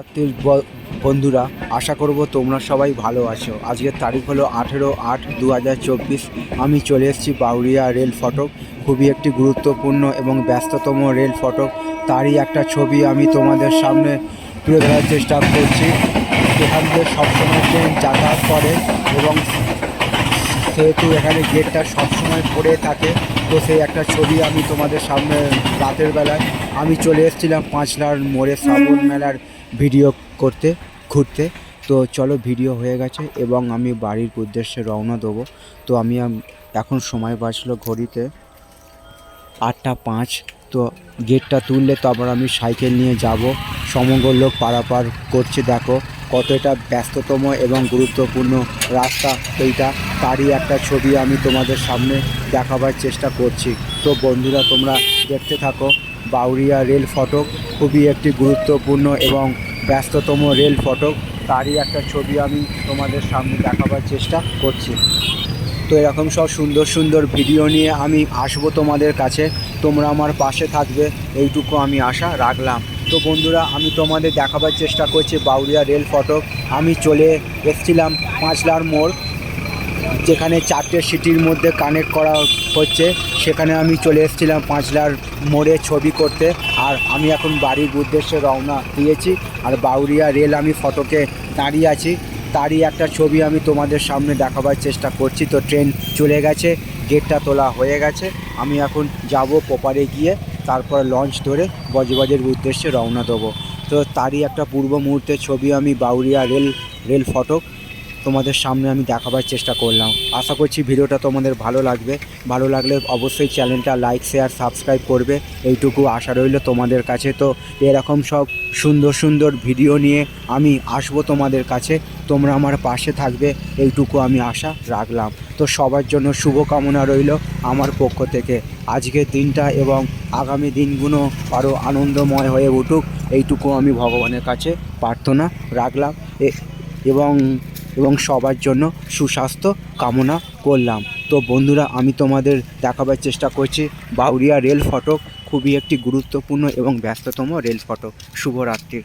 রাত্রির বন্ধুরা, আশা করব তোমরা সবাই ভালো আছো। আজকের তারিখ হলো আঠেরো আট দু আমি চলে এসেছি বাউরিয়া রেল ফটক। খুবই একটি গুরুত্বপূর্ণ এবং ব্যস্ততম রেল ফটক। তারই একটা ছবি আমি তোমাদের সামনে তুলে ধরার চেষ্টা করছি। এখান দিয়ে সবসময় ট্রেন যাতায়াত করে এবং সেহেতু এখানে গেটটা সবসময় পড়ে থাকে তো সেই একটা ছবি আমি তোমাদের সামনে রাতের বেলায়। আমি চলে এসেছিলাম পাঁচলার মোড়ে শ্রাবণ মেলার ভিডিও করতে ঘুরতে। তো চলো ভিডিও হয়ে গেছে এবং আমি বাড়ির উদ্দেশ্যে রওনা দেবো। তো আমি এখন সময় বাঁচলো ঘড়িতে আটটা পাঁচ। তো গেটটা তুললে তারপর আমি সাইকেল নিয়ে যাব। সমগ্র লোক পারাপার করছে দেখো। কতটা ব্যস্ততম এবং গুরুত্বপূর্ণ রাস্তা এইটা। তারই একটা ছবি আমি তোমাদের সামনে দেখাবার চেষ্টা করছি। তো বন্ধুরা, তোমরা দেখতে থাকো, বাউরিয়া রেল ফটক খুবই একটি গুরুত্বপূর্ণ এবং ব্যস্ততম রেল ফটক। তারই একটা ছবি আমি তোমাদের সামনে দেখাবার চেষ্টা করছি। তো এরকম সব সুন্দর সুন্দর ভিডিও নিয়ে আমি আসব তোমাদের কাছে। তোমরা আমার পাশে থাকবে, এইটুকু আমি আশা রাখলাম। তো বন্ধুরা, আমি তোমাদের দেখাবার চেষ্টা করছি বাউরিয়া রেল ফটক। আমি চলে এসেছিলাম পাঁচলার মোড়। যেখানে চারটে সিটির মধ্যে কানেক্ট করা হচ্ছে, সেখানে আমি চলে এসেছিলাম পাঁচলার মোড়ে ছবি করতে। আর আমি এখন বাড়ির উদ্দেশ্যে রওনা দিয়েছি। আর বাউরিয়া রেল আমি ফটোকে দাঁড়িয়ে আছি। তারই একটা ছবি আমি তোমাদের সামনে দেখাবার চেষ্টা করছি। তো ট্রেন চলে গেছে গেটটা তোলা হয়ে গেছে। আমি এখন যাব পোপারে গিয়ে, তারপর লঞ্চ ধরে বজবাজের উদ্দেশ্যে রওনা দেবো। তো তারই একটা পূর্ব মুহূর্তের ছবি আমি বাউরিয়া রেল রেল ফটক। তোমাদের সামনে আমি দেখাবার চেষ্টা করলাম। আশা করছি ভিডিওটা তোমাদের ভালো লাগবে। ভালো লাগলে অবশ্যই চ্যানেলটা লাইক শেয়ার সাবস্ক্রাইব করবে। এইটুকু আশা রইল তোমাদের কাছে। তো এরকম সব সুন্দর সুন্দর ভিডিও নিয়ে আমি আসব তোমাদের কাছে। তোমরা আমার পাশে থাকবে। এইটুকু আমি আশা রাখলাম। তো সবার জন্য শুভকামনা রইল আমার পক্ষ থেকে। আজকের দিনটা এবং আগামী দিনগুলো আরও আনন্দময় হয়ে উঠুক। এইটুকু আমি ভগবানের কাছে প্রার্থনা রাখলাম। এবং এবং সবার জন্য সুস্বাস্থ্য কামনা করলাম। তো বন্ধুরা, আমি তোমাদের দেখাবার চেষ্টা করছি বাউরিয়া রেল ফটক, খুবই একটি গুরুত্বপূর্ণ এবং ব্যস্ততম রেল ফটক। শুভরাত্রি।